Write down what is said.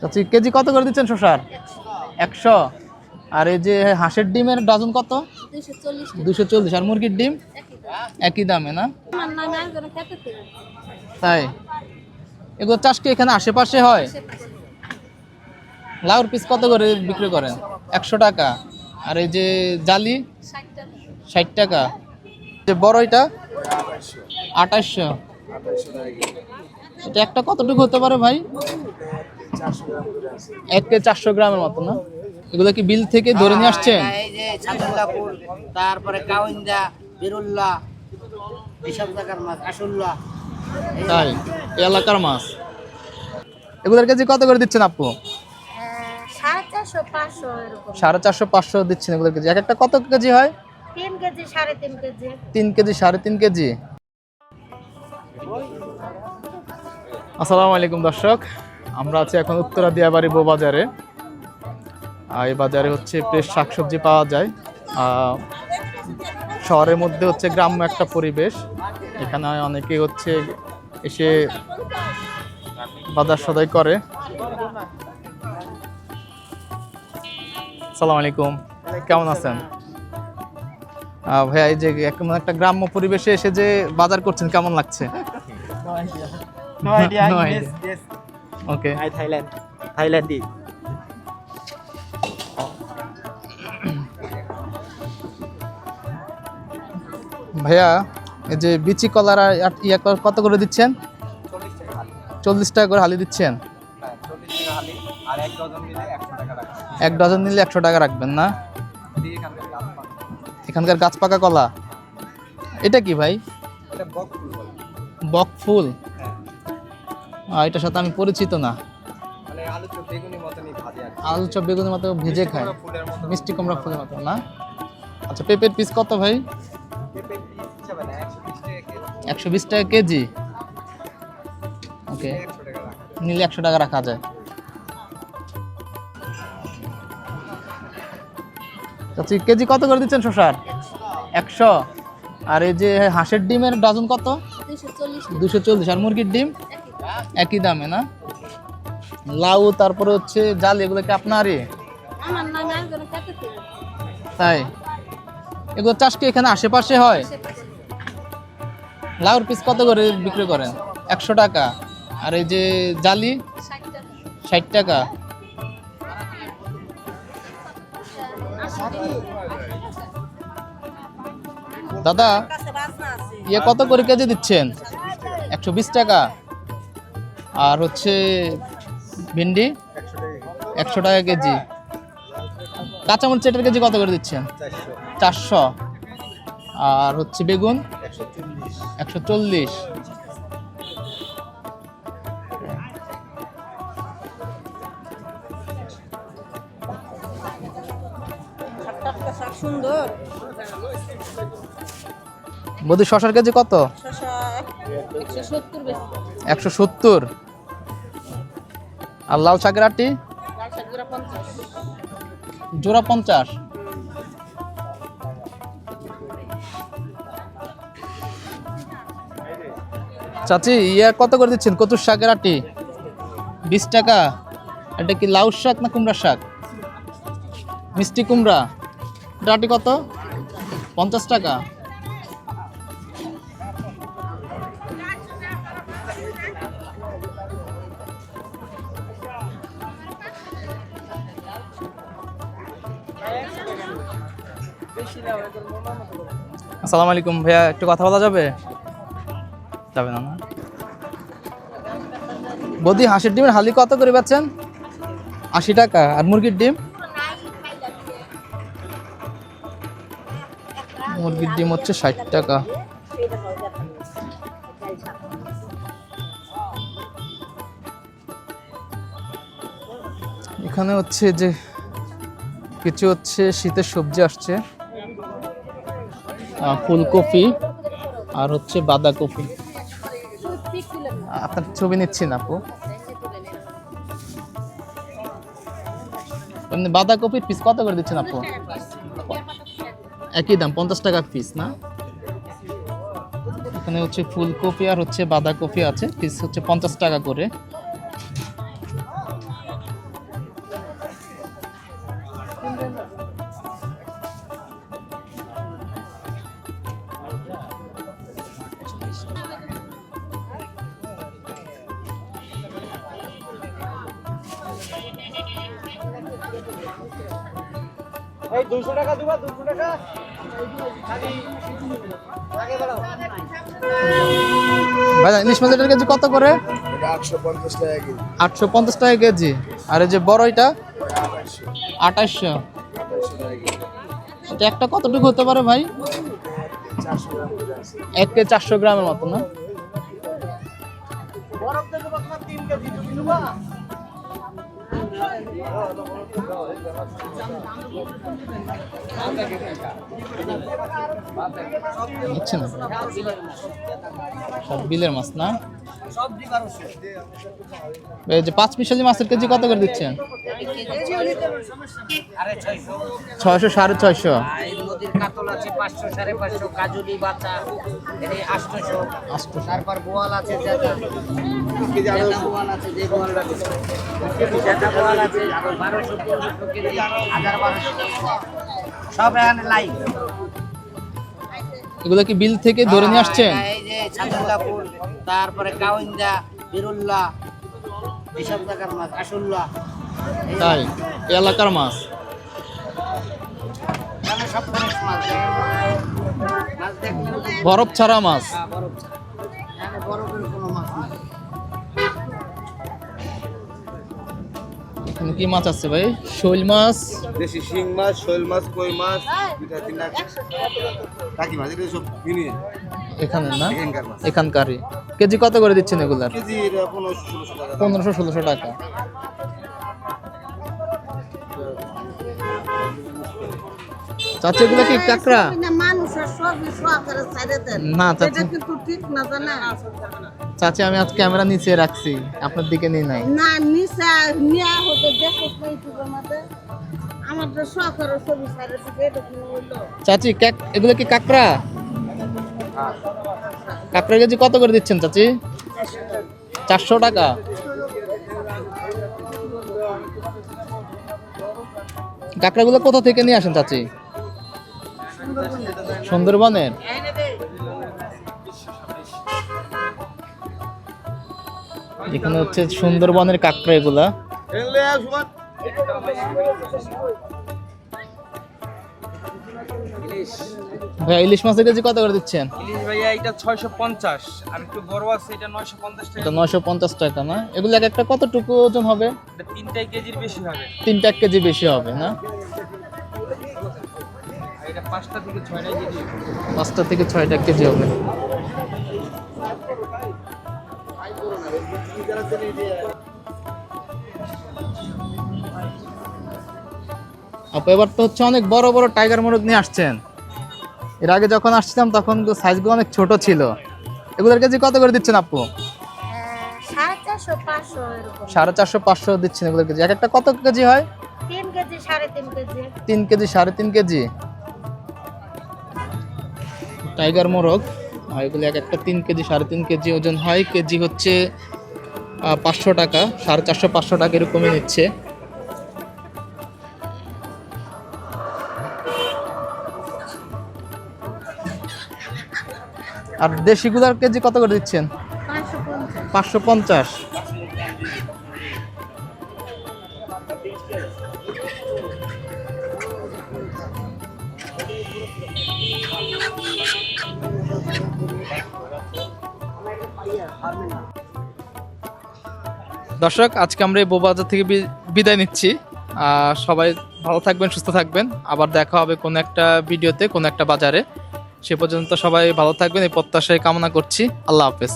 চাচি কেজি কত করে দিচ্ছেন শসার? একশো। আর এই যে হাঁসের ডিমের ডজন কত? দুশো চল্লিশ। আর মুরগির ডিম? একই দামে, না? তাই? এগুলো চাষ কি এখানে আশেপাশে হয়? লাউর পিস কত করে বিক্রি করেন? একশো টাকা। আর এই যে জালি? ষাট টাকা। ষাট টাকা যে বড় এটা? আঠাশশো এটা একটা কতটুকু হতে পারে ভাই? এক কেজি চারশো গ্রামের মতো না? এগুলো কি বিল থেকে ধরে নিয়ে আসছেন? হ্যাঁ, এই যে ছাতুল্লাপুর তারপরে কাউইন্দা বিরুল্লা এইসব জায়গার মাছ আসুল্লা তাই এই এলাকার মাছ। এগুলোর কেজি কত করে দিচ্ছেন আপু? সাড়ে চারশো পাঁচশো সাড়ে চারশো পাঁচশো দিচ্ছেন এগুলোর কেজি। এক একটা কত কেজি হয়? তিন কেজি সাড়ে তিন কেজি। তিন কেজি সাড়ে তিন কেজি। আসসালামু আলাইকুম দর্শক। আমরা আছি এখন উত্তরা দিয়াবাড়ি বাজারে আর এই বাজারে হচ্ছে ফ্রেশ শাকসবজি পাওয়া যায়। শহরের মধ্যে হচ্ছে গ্রাম্য একটা পরিবেশ। এখানে অনেকে হচ্ছে এসে বাজার সদাই করে। সালাম আলাইকুম। কেমন আছেন? ভাইয়া এই যে কেমন একটা গ্রাম্য পরিবেশে এসে যে বাজার করছেন কেমন লাগছে? Thailand. Thailand. di. ভাইয়া এই যে বিচি কলার আর ইয়া কত করে দিচ্ছেন? চল্লিশ টাকা করে হালি দিচ্ছেন। এক ডজন নিলে একশো টাকা রাখবেন না? এখানকার গাছ পাকা কলা। এটা কি ভাই? বক ফুল। এটার সাথে আমি পরিচিত না। আলু চপ বেগুনের মতো ভেজে খায়। মিষ্টি কুমড়া ফুলের মতো না? আচ্ছা পেঁপের পিস কত ভাই? একশো বিশ টাকা কেজি। ওকে নিলে একশো টাকা রাখা যায়। আচ্ছা কেজি কত করে দিচ্ছেন শসার? একশো। আর এই যে হাঁসের ডিমের ডজন কত? দুশো চল্লিশ। আর মুরগির ডিম? একই দামে না? লাউ তারপরে হচ্ছে জাল এগুলো কি আপনারই? তাই? এগুলো চাষ কি এখানে আশেপাশে হয়? লাউর পিস কত করে বিক্রি করেন? একশো টাকা। আর এই যে জালি? ষাট টাকা। দাদা ইয়ে কত করে কেজি দিচ্ছেন? একশো বিশ টাকা। আর হচ্ছে ভিন্ডি একশো টাকা কেজি। কাঁচামরিচ এটার কেজি কত করে দিচ্ছেন? চারশো। আর হচ্ছে বেগুন? একশো চল্লিশ। সুন্দর বৌদি শশার কেজি কত? একশো সত্তর। আর লাল শাকের আটি লাল শাক জোড়া পঞ্চাশ। চাচি, ইয়া কত করে দিচ্ছেন? কচুর শাকের আটি বিশ টাকা। এটা কি লাউ শাক না কুমড়ার শাক? মিষ্টি কুমড়া। এটা কত? পঞ্চাশ টাকা। আসসালামু আলাইকুম ভাইয়া, একটু কথা বলা যাবে? যাবে না বৌদি, হাঁসের ডিমের হালি কত করে পাচ্ছেন আশি টাকা। আর মুরগির ডিম? মুরগির ডিম হচ্ছে ষাট টাকা। এখানে হচ্ছে যে, কিছু হচ্ছে শীতের সবজি আসছে। ফুলকপি আর হচ্ছে বাঁধাকপি। আপনার ছবি নিচ্ছি না আপু? এমনি বাঁধাকপির পিস কত করে দিচ্ছেন আপু? একই দাম, পঞ্চাশ টাকা পিস না? এখানে হচ্ছে ফুলকপি আর হচ্ছে বাঁধাকপি আছে পিস হচ্ছে পঞ্চাশ টাকা করে। এই দুশো টাকা দিবা দুশো টাকা। খালি আগে বাড়াও। ভাই ইলিশ মাছের কেজি কত করে? আটশো পঞ্চাশ টাকা কেজি। আর এই যে বড় এটা? আঠাশশো এটা একটা কতটুকু হতে পারে ভাই? এক কেজি চারশো গ্রামের মতো না? বরফ তিন কেজি। হচ্ছে না সব বিলের মাছ না? এই যে পাঁচ মিশালি মাছের কেজি কত করে দিচ্ছেন? ছয়শো সাড়ে ছয়শো। নদীর কাতল আছে পাঁচশো সাড়ে পাঁচশো কাজুলি আটশোশো আটশো। তারপর বোয়াল আছে সব এখানে লাইভ এগুলো কি বিল থেকে ধরে নিয়ে আসছেন? এই যে ছাতুল্লাপুর তারপরে কাউইন্দা বিরুল্লা এইসব জায়গার মাছ আশুল্লা। এই তাই এলাকার মাছ। সব মাছ মাছ দেখলে বরফ ছাড়া মাছ। হ্যাঁ, বরফ ছাড়া। কি মাছ আছে ভাই? শৈল মাছ? দেশি শিং মাছ শৈল মাছ কই মাছ টাকি মাছ এগুলো সব কিনে। এখানে না? এখানকার এখানকারই। কেজি কত করে দিচ্ছেন এগুলার? কেজি এটা পনেরোশো ষোলোশো টাকা। চাচা এগুলো কি কাঁকড়া? না চাচি। কিন্তু ঠিক না জানা চাচি আমি আজ ক্যামেরা নিচে রাখছি। আপনার দিকে নিয়ে নাই। না নিশা নিয়া হবে দেখো ইউটিউবের মধ্যে আমাদের সরকারের ছবি কোনো চাচি এগুলো কি কাঁকড়া? কাঁকড়া কেজি কত করে দিচ্ছেন চাচি? চারশো টাকা। কাঁকড়াগুলো কোথা থেকে নিয়ে আসেন চাচি? সুন্দরবনের? এখানে হচ্ছে সুন্দরবনের কাঁকড়া এগুলা। এগুলো ইলিশ মাছের কেজি কত করে দিচ্ছেন? ইলিশ ভাইয়া এটা ছয়শো পঞ্চাশ আর একটু বড় আছে এটা নয়শো পঞ্চাশ টাকা। এটা নয়শো পঞ্চাশ টাকা না? এগুলো এক একটা কতটুকু ওজন হবে? এটা কেজির বেশি হবে। কেজি বেশি হবে না? এটা পাঁচটা থেকে ছয়টা কেজি পাঁচটা থেকে ছয়টা কেজি হবে। আপু এবার তো হচ্ছে অনেক বড় বড় টাইগার মোরগ নিয়ে আসছেন। এর আগে যখন আসছিলাম তখন তো সাইজগুলো অনেক ছোট ছিল। এগুলোর কেজি কত করে দিচ্ছেন আপু? সাড়ে চারশো পাঁচশো সাড়ে চারশো পাঁচশো দিচ্ছেন এগুলোর কেজি। এক একটা কত কেজি হয়? তিন কেজি সাড়ে তিন কেজি। তিন কেজি সাড়ে তিন কেজি। টাইগার মোরগ। এগুলো এক একটা তিন কেজি সাড়ে তিন কেজি ওজন হয়। কেজি হচ্ছে পাঁচশো টাকা সাড়ে চারশো পাঁচশো টাকা এরকমই নিচ্ছে। আর দেশিগুলার কেজি কত করে দিচ্ছেন? পাঁচশো পঞ্চাশ। দর্শক, আজকে আমরা এই বৌবাজার থেকে বিদায় নিচ্ছি। সবাই ভালো থাকবেন, সুস্থ থাকবেন। আবার দেখা হবে কোনো একটা ভিডিওতে, কোনো একটা বাজারে। সে পর্যন্ত সবাই ভালো থাকবেন, এই প্রত্যাশায় কামনা করছি। আল্লাহ হাফেজ।